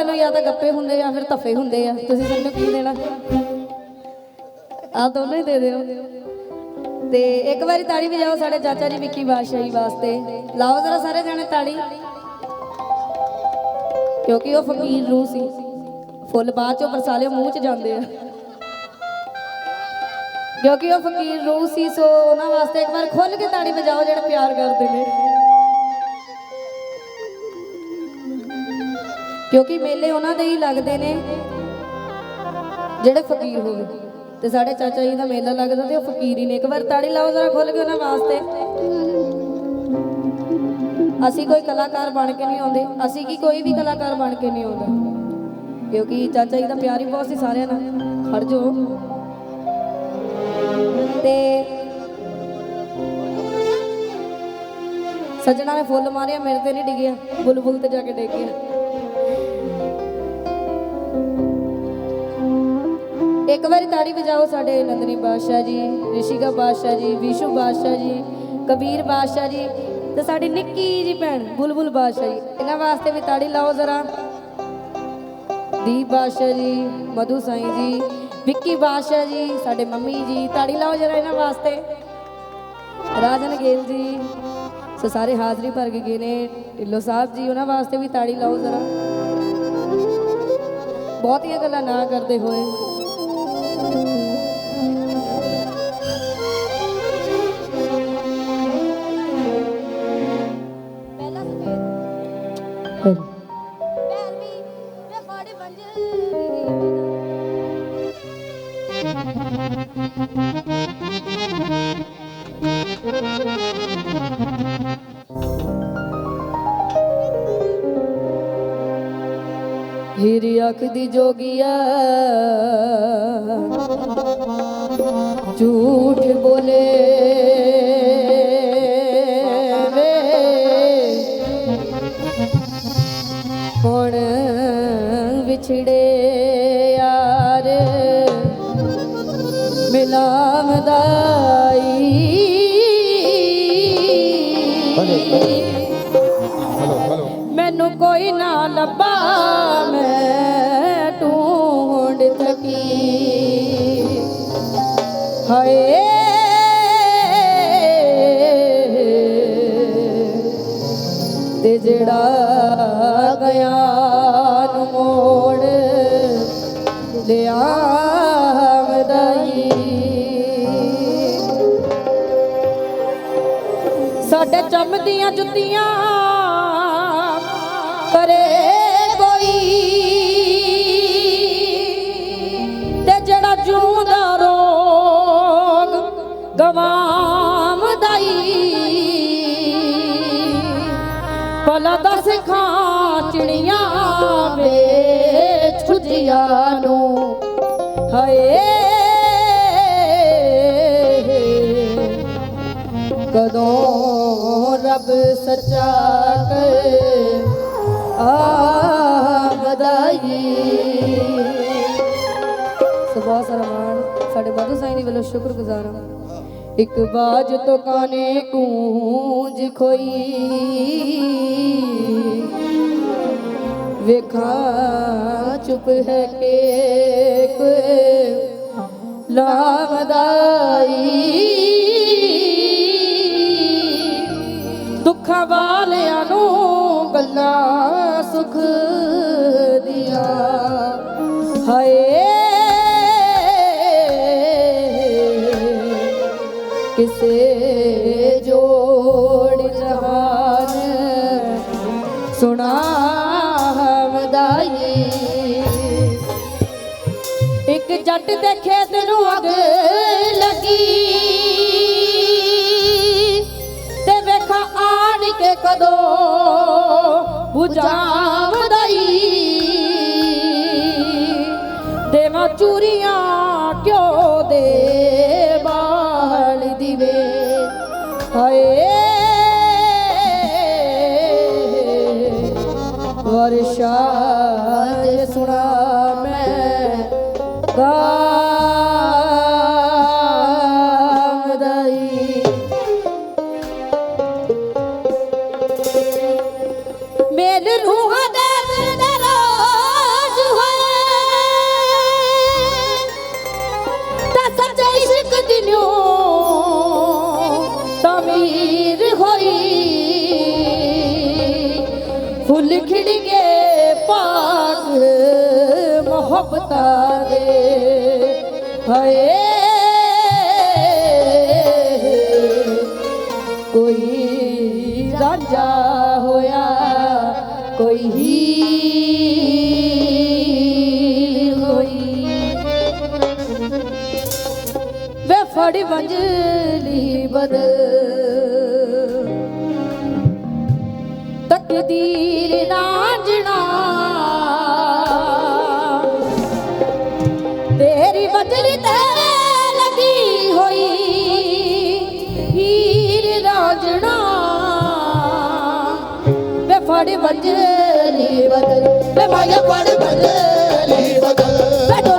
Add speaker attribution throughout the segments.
Speaker 1: ਸਾਰਿਆਂ ਜਾਂ ਤਾਂ ਗੱਪੇ ਹੁੰਦੇ ਆ ਫਿਰ ਧੱਫੇ ਹੁੰਦੇ ਆ। ਤੁਸੀਂ ਸਾਨੂੰ ਕੀ ਦੇਣਾ? ਆ ਦੋਨੋਂ ਹੀ ਦੇ ਦਿਓ। ਤੇ ਇੱਕ ਵਾਰੀ ਤਾੜੀ ਵਜਾਓ ਸਾਡੇ ਚਾਚਾ ਜੀ ਵਿੱਕੀ ਬਾਦਸ਼ਾਹੀ ਵਾਸਤੇ। ਲਾਓ ਜ਼ਰਾ ਸਾਰੇ ਜਾਣੇ ਤਾੜੀ। ਕਿਉਂਕਿ ਉਹ ਫਕੀਰ ਰੂਹ ਸੀ। ਫੁੱਲ ਬਾਅਦ ਚੋਂ ਬਰਸਾਲੇ ਮੂੰਹ 'ਚ ਜਾਂਦੇ ਆ। ਕਿਉਂਕਿ ਉਹ ਫਕੀਰ ਰੂਹ ਸੀ, ਸੋ ਉਹਨਾਂ ਵਾਸਤੇ ਇੱਕ ਵਾਰ ਖੁੱਲ ਕੇ ਤਾੜੀ ਵਜਾਓ ਜਿਹੜਾ ਪਿਆਰ ਕਰਦੇ ਨੇ। ਕਿਉਂਕਿ ਮੇਲੇ ਉਹਨਾਂ ਦੇ ਹੀ ਲੱਗਦੇ ਨੇ, ਜਿਹੜੇ ਫਕੀਰ ਹੋਵੇ। ਤੇ ਸਾਡੇ ਚਾਚਾ ਜੀ ਦਾ ਮੇਲਾ ਲੱਗਦਾ ਤੇ ਉਹ ਫਕੀਰ ਹੀ ਨੇ। ਇੱਕ ਵਾਰ ਤਾੜੀ ਲਾਓ ਜ਼ਰਾ ਖੁੱਲ ਕੇ ਉਹਨਾਂ ਵਾਸਤੇ। ਅਸੀਂ ਕੋਈ ਕਲਾਕਾਰ ਬਣ ਕੇ ਨਹੀਂ ਆਉਂਦੇ। ਅਸੀਂ ਕੀ ਕੋਈ ਵੀ ਕਲਾਕਾਰ ਬਣ ਕੇ ਨਹੀਂ ਆਉਂਦਾ। ਕਿਉਂਕਿ ਚਾਚਾ ਜੀ ਦਾ ਪਿਆਰ ਹੀ ਬਹੁਤ ਸੀ ਸਾਰਿਆਂ ਨਾਲ। ਖੜ ਜੋ ਤੇ ਸੱਜਣਾ ਨੇ ਫੁੱਲ ਮਾਰਿਆ, ਮੇਰੇ ਤੇ ਨਹੀਂ ਡਿੱਗਿਆ। ਬੁਲਬੁਲ ਤੇ ਜਾ ਕੇ ਡਿੱਗ ਗਿਆ। ਇੱਕ ਵਾਰੀ ਤਾੜੀ ਵਜਾਓ ਸਾਡੇ ਨੰਦਨੀ ਬਾਦਸ਼ਾਹ ਜੀ, ਰਿਸ਼ੀਕਾ ਬਾਦਸ਼ਾਹ ਜੀ, ਵਿਸ਼ੂ ਬਾਦਸ਼ਾਹ ਜੀ, ਕਬੀਰ ਬਾਦਸ਼ਾਹ ਜੀ ਤੇ ਸਾਡੀ ਨਿੱਕੀ ਜੀ ਭੈਣ ਬੁਲਬੁਲ ਬਾਦਸ਼ਾਹ ਜੀ। ਇਹਨਾਂ ਵਾਸਤੇ ਵੀ ਤਾੜੀ ਲਾਓ ਜ਼ਰਾ। ਦੀਪ ਬਾਦਸ਼ਾਹ ਜੀ, ਮਧੂ ਸਾਈ ਜੀ, ਵਿੱਕੀ ਬਾਦਸ਼ਾਹ ਜੀ, ਸਾਡੇ ਮੰਮੀ ਜੀ, ਤਾੜੀ ਲਾਓ ਜਰਾ ਇਹਨਾਂ ਵਾਸਤੇ। ਰਾਜਨ ਗੇਲ ਜੀ, ਸੋ ਸਾਰੇ ਹਾਜ਼ਰੀ ਭਰ ਕੇ ਗਏ ਨੇ। ਢਿੱਲੋਂ ਸਾਹਿਬ ਜੀ, ਉਹਨਾਂ ਵਾਸਤੇ ਵੀ ਤਾੜੀ ਲਾਓ ਜ਼ਰਾ। ਬਹੁਤੀਆਂ ਗੱਲਾਂ ਨਾ ਕਰਦੇ ਹੋਏ। ਦੀ ਜੋਗੀਆ। ਝੂਠ ਬੋਲੇ ਮੈਨੂੰ ਕੋਈ ਨਾ ਲੱਭਾ, ਮੈਂ ਢੂੰਡ ਥਕੀ ਹਾਏ। ਤੇ ਜਿਹੜਾ ਗਿਆ ਨੂੰ ਮੋੜ ਲਿਆਵਦਾਈ ਸਾਡੇ ਚਮਦੀਆਂ ਜੁੱਤੀਆਂ ਗਵਾਮਦਾਈ ਭਲਾ ਦਸ ਖਾਂ ਵੇ ਛੁਜੀਆਂ ਨੂੰ। ਹਏ। ਕਦੋਂ ਰੱਬ ਸੱਚਾ ਕਰ ਆ ਵਧਾਈ ਸੋ ਬਹੁਤ ਸਾਡੇ ਬਾਦੂ ਸਾਈਂ ਦੀ ਵੱਲੋਂ ਸ਼ੁਕਰਗੁਜ਼ਾਰ ਹਾਂ। ਇੱਕ ਬਾਜ ਤੋਂ ਕਾਨੇ ਕੂੰਜ ਖੋਈ। ਵੇਖਾਂ, ਚੁੱਪ ਹੈ ਕੇਕ ਲਾਵਦਾਈ ਦੁੱਖਾਂ ਵਾਲਿਆਂ ਨੂੰ ਗੱਲਾਂ ਸੁਖ ਦੀਆਂ। ਜੱਟ ਦੇ ਖੇਤ ਨੂੰ ਅੱਗ ਲੱਗੀ। ਤੇ ਵੇਖਾ ਆਣ ਕੇ ਕਦੋਂ ਬੁਝਾਵਦਾਈ। ਦੇਵਾ ਚੂਰੀਆਂ ਫੁੱਲ ਖਿੜ ਗਏ ਪਾਕ ਮੁਹੱਬਤਾਂ ਦੇ। ਹਏ, ਕੋਈ ਰਾਜਾ ਹੋਇਆ, ਕੋਈ ਹੀ ਹੋਈ। ਵੇ ਫੜ ਵੰਜਲੀ ਬਦਲ। ਕਦੀਰ ਰਾਂਝਣਾ ਤੇਰੀ ਬਦਲੀ ਤੇ ਲੱਗੀ ਹੋਈ ਹੀਰ ਰਾਂਝਣਾ ਵੇ ਫੜ ਬਦਲੀ
Speaker 2: ਬਦਲ,
Speaker 1: ਵੇ ਭਾਇਆ ਫੜ ਬਦਲੀ
Speaker 2: ਬਦਲ।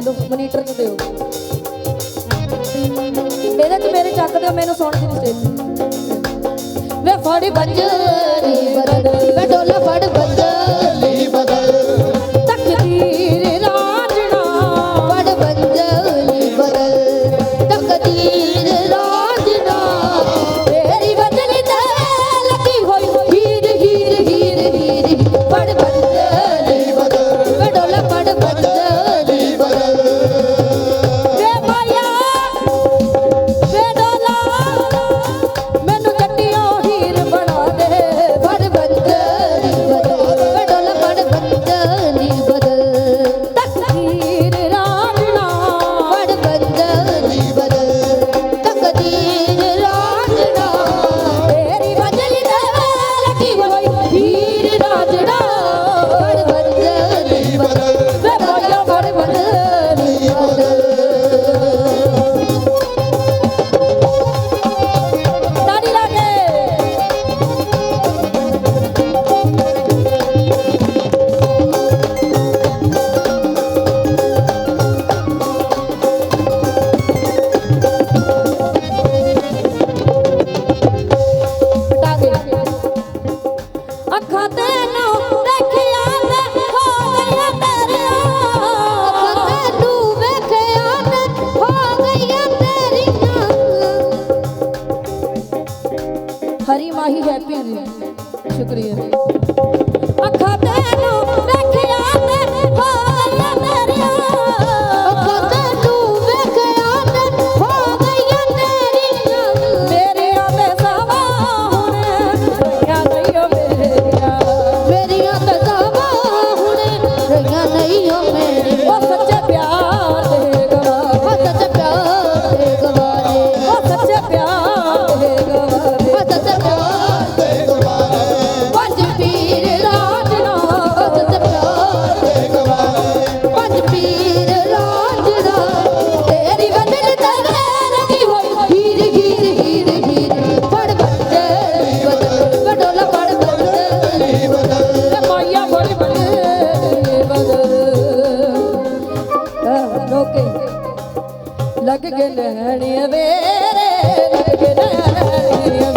Speaker 1: ਬੋਲੋ ਮੋਨੀਟਰ ਨੂੰ ਦਿਓ। ਮੇਰੇ ਤੇ ਮੇਰੇ ਚੱਕ ਦਿਓ, ਮੈਨੂੰ ਸੁਣ ਦੀ ਸਟੇਜ ਵੇ ਫੜ ਬੰਜਰੀ ਬਦਲ ਵੇ ਡੋਲਾ ਫੜ ਬੰਜਰੀ। ਰਗ ਗੇ ਨਹਿਣੀਆਂ ਦੇ
Speaker 2: ਰੇ ਰਗ ਗੇ ਨਹਿਣੀਆਂ